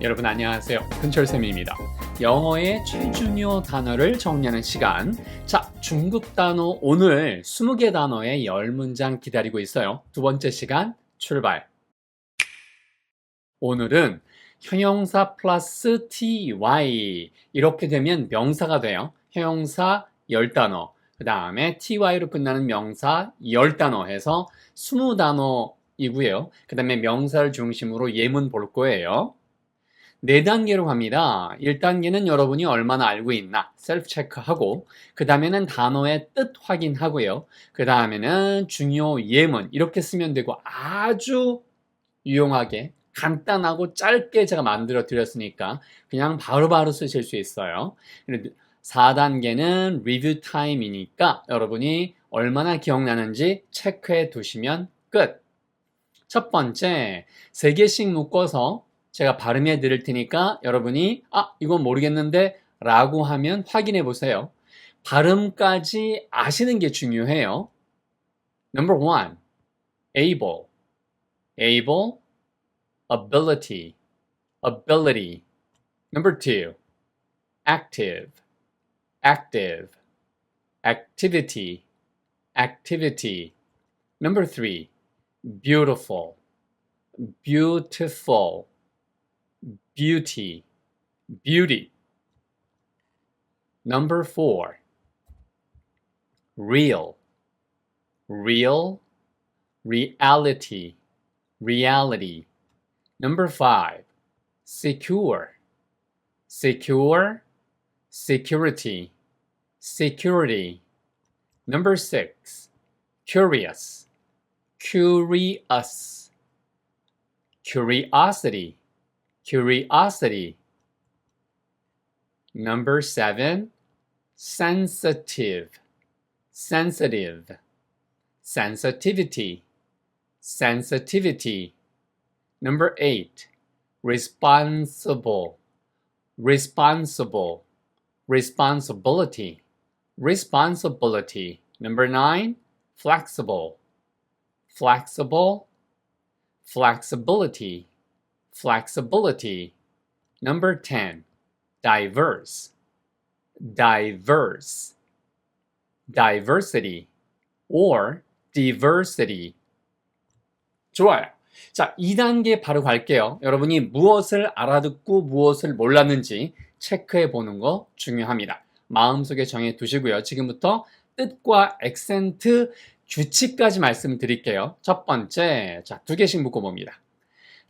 여러분 안녕하세요. 근철쌤입니다. 영어의 제일 중요 단어를 정리하는 시간. 자, 중국 단어 오늘 20개 단어의 10문장 기다리고 있어요. 두 번째 시간 출발. 오늘은 형용사 플러스 ty 이렇게 되면 명사가 돼요. 형용사 10단어. 그 다음에 ty로 끝나는 명사 10단어 해서 20단어 이고요. 그 다음에 명사를 중심으로 예문 볼 거예요. 네 단계로 갑니다. 1단계는 여러분이 얼마나 알고 있나 셀프 체크하고 그 다음에는 단어의 뜻 확인하고요. 그 다음에는 중요 예문 이렇게 쓰면 되고 아주 유용하게 간단하고 짧게 제가 만들어 드렸으니까 그냥 바로바로 바로 쓰실 수 있어요. 4단계는 리뷰 타임이니까 여러분이 얼마나 기억나는지 체크해 두시면 끝. 첫 번째, 세 개씩 묶어서 제가 발음해 드릴 테니까 여러분이 아, 이건 모르겠는데 라고 하면 확인해 보세요. 발음까지 아시는 게 중요해요. Number one, able, able, ability, ability. Number two, active, active, activity, activity. Number three, beautiful, beautiful, beauty, beauty. Number four, real, real, reality, reality. Number five, secure, secure, security, security. Number six, curious, curious, curiosity, curiosity. Number seven, sensitive, sensitive, sensitivity, sensitivity. Number eight, responsible, responsible, responsibility, responsibility. Number nine, flexible, flexible, flexibility, flexibility. Number 10, diverse, diverse, diversity, or diversity. 좋아요. 자, 2단계 바로 갈게요. 여러분이 무엇을 알아듣고 무엇을 몰랐는지 체크해 보는 거 중요합니다. 마음속에 정해 두시고요. 지금부터 뜻과 액센트 규칙까지 말씀드릴게요. 첫 번째, 자, 두 개씩 묶어 봅니다.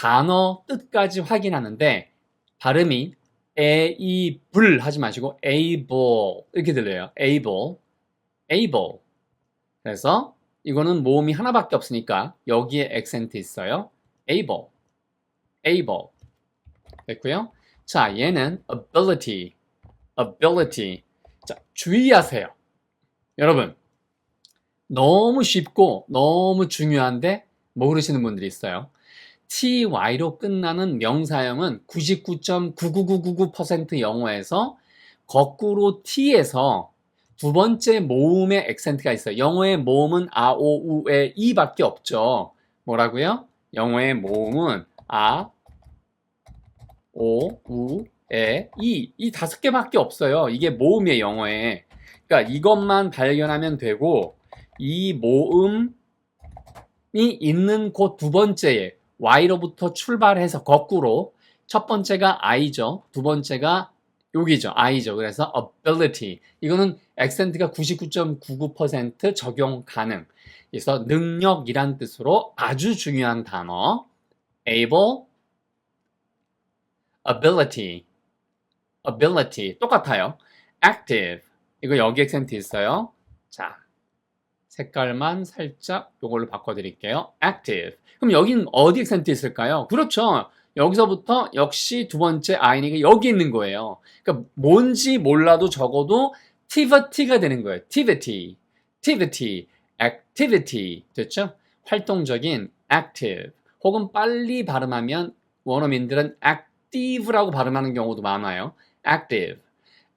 단어 뜻까지 확인하는데 발음이 able 하지 마시고 able 이렇게 들려요. able, able. 그래서 이거는 모음이 하나밖에 없으니까 여기에 액센트 있어요. able, able. 됐고요. 자, 얘는 ability, ability. 자, 주의하세요. 여러분, 너무 쉽고 너무 중요한데 모르시는 분들이 있어요. Ty로 끝나는 명사형은 99.99999% 영어에서 거꾸로 t에서 두 번째 모음의 액센트가 있어요. 영어의 모음은 아, 오, 우, 에, 이밖에 없죠. 뭐라고요? 영어의 모음은 아, 오, 우, 에, 이. 이 다섯 개밖에 없어요. 이게 모음이에요, 영어에. 그러니까 이것만 발견하면 되고, 이 모음이 있는 곳 두 번째에 Y로부터 출발해서 거꾸로 첫 번째가 I죠. 두 번째가 여기죠. I죠. 그래서 ability. 이거는 액센트가 99.99% 적용 가능. 그래서 능력이란 뜻으로 아주 중요한 단어. able, ability, ability. 똑같아요. active. 이거 여기 액센트 있어요. 자, 색깔만 살짝 이걸로 바꿔드릴게요. active. 그럼 여긴 어디 액센트 있을까요? 그렇죠. 여기서부터 역시 두 번째 아이니가 여기 있는 거예요. 그러니까 뭔지 몰라도 적어도 activity가 되는 거예요. activity, activity, activity 됐죠? 활동적인 active 혹은 빨리 발음하면 원어민들은 active라고 발음하는 경우도 많아요. active.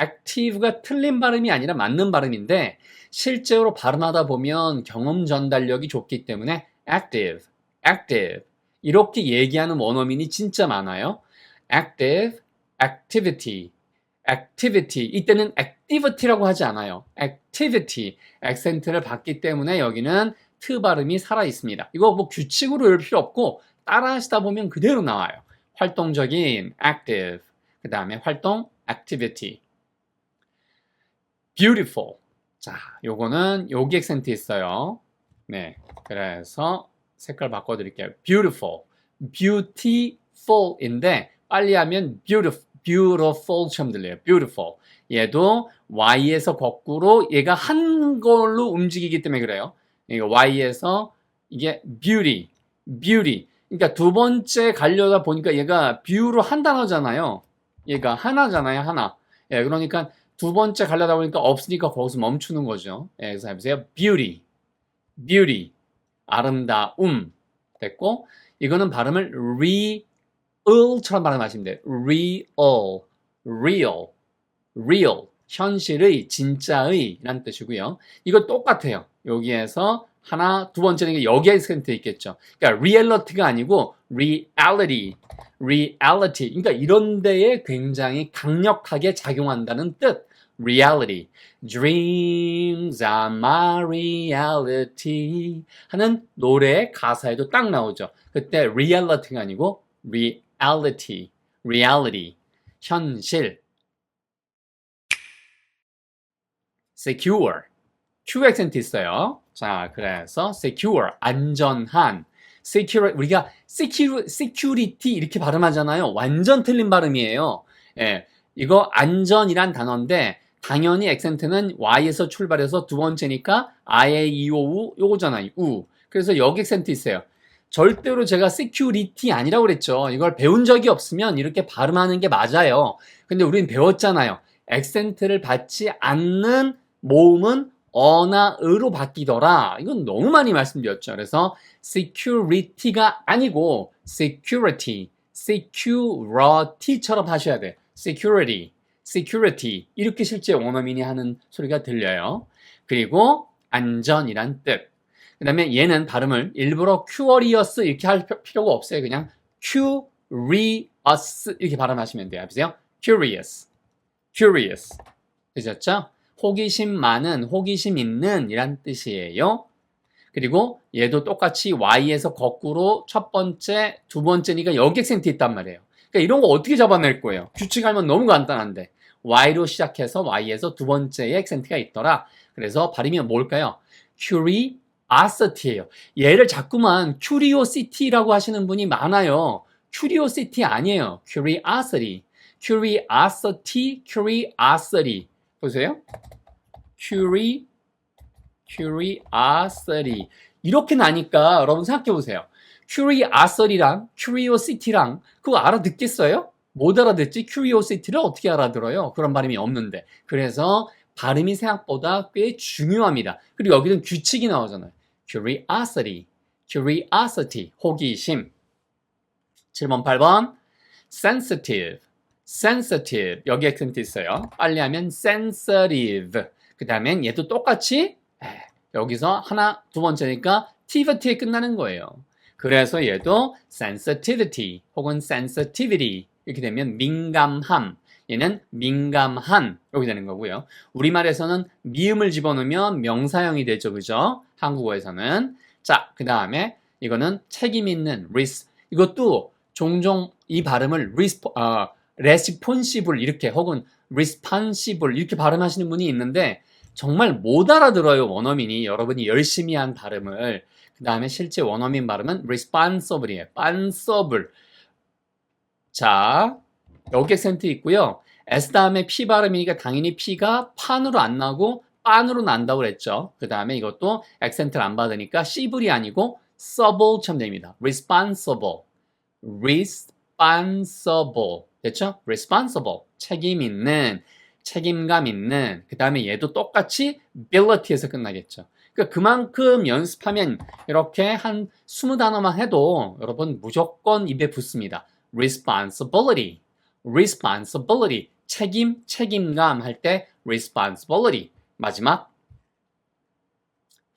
Active가 틀린 발음이 아니라 맞는 발음인데 실제로 발음하다 보면 경험 전달력이 좋기 때문에 active, active 이렇게 얘기하는 원어민이 진짜 많아요. active, activity, activity. 이때는 activity라고 하지 않아요. activity. 액센트를 받기 때문에 여기는 트 발음이 살아 있습니다. 이거 뭐 규칙으로 외울 필요 없고 따라 하시다 보면 그대로 나와요. 활동적인 active. 그 다음에 활동 activity. Beautiful. 자, 요거는 여기 액센트 있어요. 네. 그래서 색깔 바꿔 드릴게요. beautiful. beautiful인데 빨리 하면 beautiful, beautiful처럼 들려요. beautiful. 얘도 y에서 거꾸로 얘가 한 걸로 움직이기 때문에 그래요. 이거 y에서 이게 beauty, beauty. 그러니까 두 번째 가려다 보니까 얘가 view로 한 단어잖아요. 얘가 하나잖아요, 하나. 예, 그러니까 두 번째 가려다 보니까 없으니까 거기서 멈추는 거죠. 예, 그래서 해보세요. beauty, beauty. 아름다움. 됐고, 이거는 발음을 real처럼 발음하시면 돼요. real, real, real. 현실의, 진짜의 라는 뜻이고요. 이거 똑같아요. 여기에서 하나, 두 번째는 여기에 액센트 있겠죠. 그러니까 reality가 아니고 reality, reality. 그러니까 이런 데에 굉장히 강력하게 작용한다는 뜻. Reality. Dreams are my reality. 하는 노래 가사에도 딱 나오죠. 그때 reality가 아니고 reality, reality. 현실. secure. Q 액센트 있어요. 자, 그래서 secure, 안전한. secure, 우리가 secure, security 이렇게 발음하잖아요. 완전 틀린 발음이에요. 예, 이거 안전이란 단어인데 당연히 액센트는 Y에서 출발해서 두 번째니까 I, A, E, O, U 요거잖아요. U. 그래서 여기 액센트 있어요. 절대로 제가 security 아니라고 그랬죠. 이걸 배운 적이 없으면 이렇게 발음하는 게 맞아요. 근데 우린 배웠잖아요. 액센트를 받지 않는 모음은 어나 으로 바뀌더라. 이건 너무 많이 말씀드렸죠. 그래서 security가 아니고 security, security처럼 하셔야 돼. security, security 이렇게 실제 원어민이 하는 소리가 들려요. 그리고 안전이란 뜻. 그 다음에 얘는 발음을 일부러 curious 이렇게 할 필요가 없어요. 그냥 curious 이렇게 발음하시면 돼요. 보세요. curious, curious. 되셨죠? 호기심 많은, 호기심 있는 이란 뜻이에요. 그리고 얘도 똑같이 Y에서 거꾸로 첫 번째, 두 번째니까 여기 액센트 있단 말이에요. 그러니까 이런 거 어떻게 잡아낼 거예요? 규칙 알면 너무 간단한데. Y로 시작해서 Y에서 두 번째에 액센트가 있더라. 그래서 발음이 뭘까요? curiosity예요. 얘를 자꾸만 curiosity라고 하시는 분이 많아요. curiosity 아니에요. curiosity. curiosity, curiosity. 보세요. curi, curiosity. 이렇게 나니까 여러분 생각해 보세요. curiosity랑 curiosity랑 그거 알아듣겠어요? 못 알아듣지? curiosity를 어떻게 알아들어요? 그런 발음이 없는데. 그래서 발음이 생각보다 꽤 중요합니다. 그리고 여기는 규칙이 나오잖아요. curiosity, curiosity, 호기심. 7번, 8번, sensitive, sensitive. 여기 액센트 있어요. 빨리 하면 sensitive. 그 다음엔 얘도 똑같이 여기서 하나, 두 번째니까 tivity에 끝나는 거예요. 그래서 얘도 sensitivity 혹은 sensitivity 이렇게 되면 민감함. 얘는 민감한 이렇게 되는 거고요. 우리말에서는 미음을 집어넣으면 명사형이 되죠. 그죠? 한국어에서는. 자, 그 다음에 이거는 책임 있는 risk. 이것도 종종 이 발음을 resp, 어, responsible 이렇게 혹은 responsible 이렇게 발음하시는 분이 있는데 정말 못 알아들어요 원어민이 여러분이 열심히 한 발음을 그 다음에 실제 원어민 발음은 responsible이에요 responsible 자 여기 액센트 있고요. S 다음에 P 발음이니까 당연히 P가 판으로 안 나고 빤으로 난다고 그랬죠. 그 다음에 이것도 액센트를 안 받으니까 cible이 아니고 suble처럼 됩니다. responsible. responsible. 됐죠? responsible. 책임 있는 책임감 있는. 그 다음에 얘도 똑같이 ability에서 끝나겠죠. 그러니까 그만큼 연습하면 이렇게 한 20단어만 해도 여러분 무조건 입에 붙습니다. Responsibility, responsibility, 책임, 책임감 할 때 responsibility. 마지막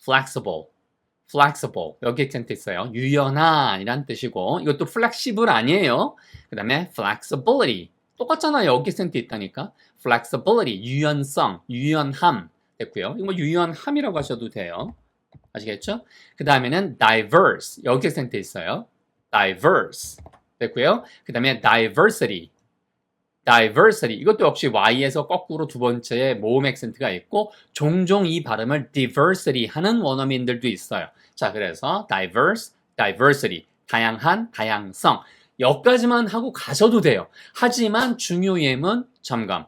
flexible, flexible 여기 액센트 있어요. 유연한이란 뜻이고 이것도 flexible 아니에요. 그 다음에 flexibility 똑같잖아요. 여기 액센트 있다니까 flexibility 유연성, 유연함 됐고요. 이거 뭐 유연함이라고 하셔도 돼요. 아시겠죠? 그 다음에는 diverse 여기 액센트 있어요. diverse 됐고요. 그 다음에 diversity diversity 이것도 역시 y에서 거꾸로 두 번째 모음 액센트가 있고 종종 이 발음을 diversity 하는 원어민들도 있어요. 자, 그래서 diverse, diversity 다양한, 다양성 여기까지만 하고 가셔도 돼요. 하지만 중요 예문 점검.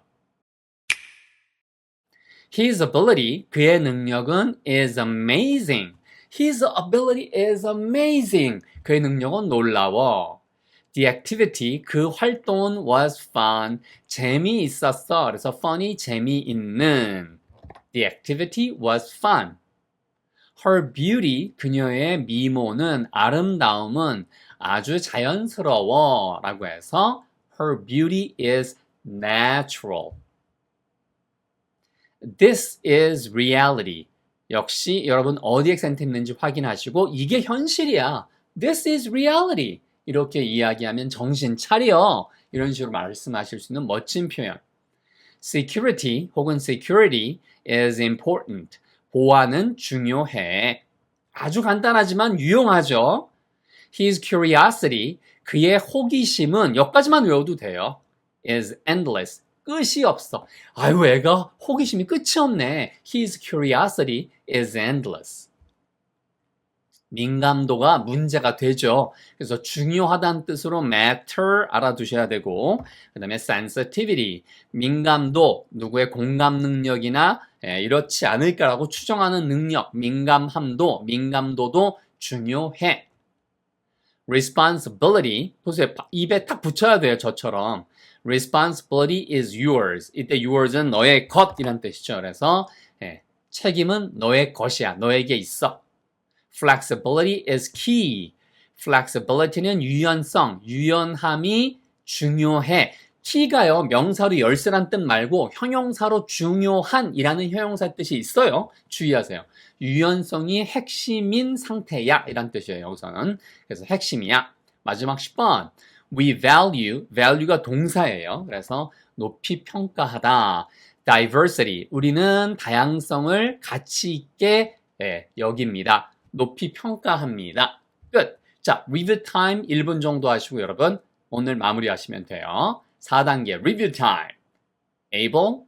His ability, 그의 능력은 is amazing. His ability is amazing. 그의 능력은 놀라워. The activity, 그 활동은 was fun. 재미있었어. 그래서 funny, 재미있는. The activity was fun. Her beauty, 그녀의 미모는, 아름다움은 아주 자연스러워. 라고 해서 her beauty is natural. This is reality. 역시 여러분 어디 액센트 있는지 확인하시고 이게 현실이야. This is reality. 이렇게 이야기하면 정신 차려. 이런 식으로 말씀하실 수 있는 멋진 표현. Security 혹은 security is important. 보안은 중요해. 아주 간단하지만 유용하죠. His curiosity, 그의 호기심은 여기까지만 외워도 돼요. is endless. 끝이 없어. 아유, 애가 호기심이 끝이 없네. His curiosity is endless. 민감도가 문제가 되죠. 그래서 중요하다는 뜻으로 matter 알아두셔야 되고, 그 다음에 sensitivity, 민감도, 누구의 공감 능력이나 예, 이렇지 않을까라고 추정하는 능력, 민감함도, 민감도도 중요해. responsibility, 보세요. 입에 탁 붙여야 돼요, 저처럼. responsibility is yours. 이때 yours은 너의 것이란 뜻이죠. 그래서 예, 책임은 너의 것이야. 너에게 있어. Flexibility is key. flexibility는 유연성, 유연함이 중요해. key가요, 명사로 열쇠란 뜻 말고 형용사로 중요한이라는 형용사 뜻이 있어요. 주의하세요. 유연성이 핵심인 상태야. 이란 뜻이에요, 여기서는. 그래서 핵심이야. 마지막 10번. We value, value가 동사예요. 그래서 높이 평가하다. diversity, 우리는 다양성을 가치 있게 예, 여깁니다. 높이 평가합니다. 끝. 자, review time 1분 정도 하시고 여러분 오늘 마무리하시면 돼요. 4단계 review time. able,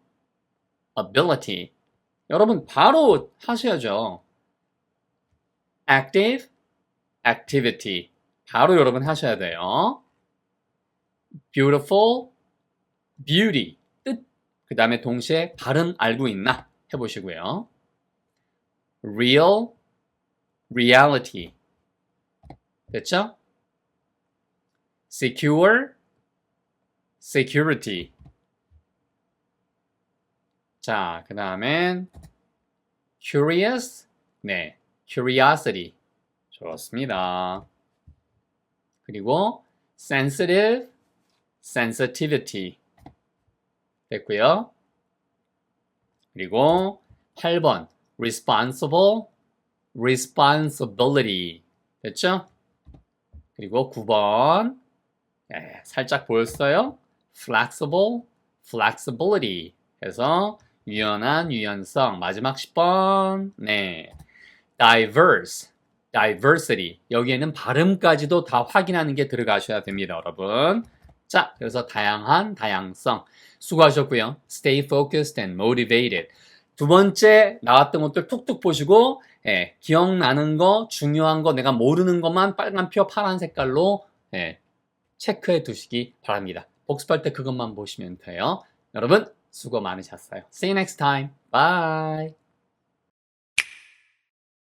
ability. 여러분 바로 하셔야죠. active, activity. 바로 여러분 하셔야 돼요. beautiful, beauty. 뜻. 그 다음에 동시에 발음 알고 있나 해보시고요. real, reality. 됐죠? secure, security. 자, 그 다음엔 curious, 네, curiosity. 좋습니다. 그리고 sensitive, sensitivity. 됐고요. 그리고 8번 responsible, responsibility. 됐죠? 그리고 9번 예, 살짝 보였어요? flexible, flexibility. 해서 유연한 유연성. 마지막 10번. 네. diverse, diversity. 여기에는 발음까지도 다 확인하는 게 들어가셔야 됩니다, 여러분. 자, 그래서 다양한 다양성. 수고하셨고요. Stay focused and motivated. 두 번째 나왔던 것들 툭툭 보시고 예, 기억나는 거, 중요한 거, 내가 모르는 것만 빨간표, 파란 색깔로 예, 체크해 두시기 바랍니다. 복습할 때 그것만 보시면 돼요. 여러분 수고 많으셨어요. See you next time. Bye.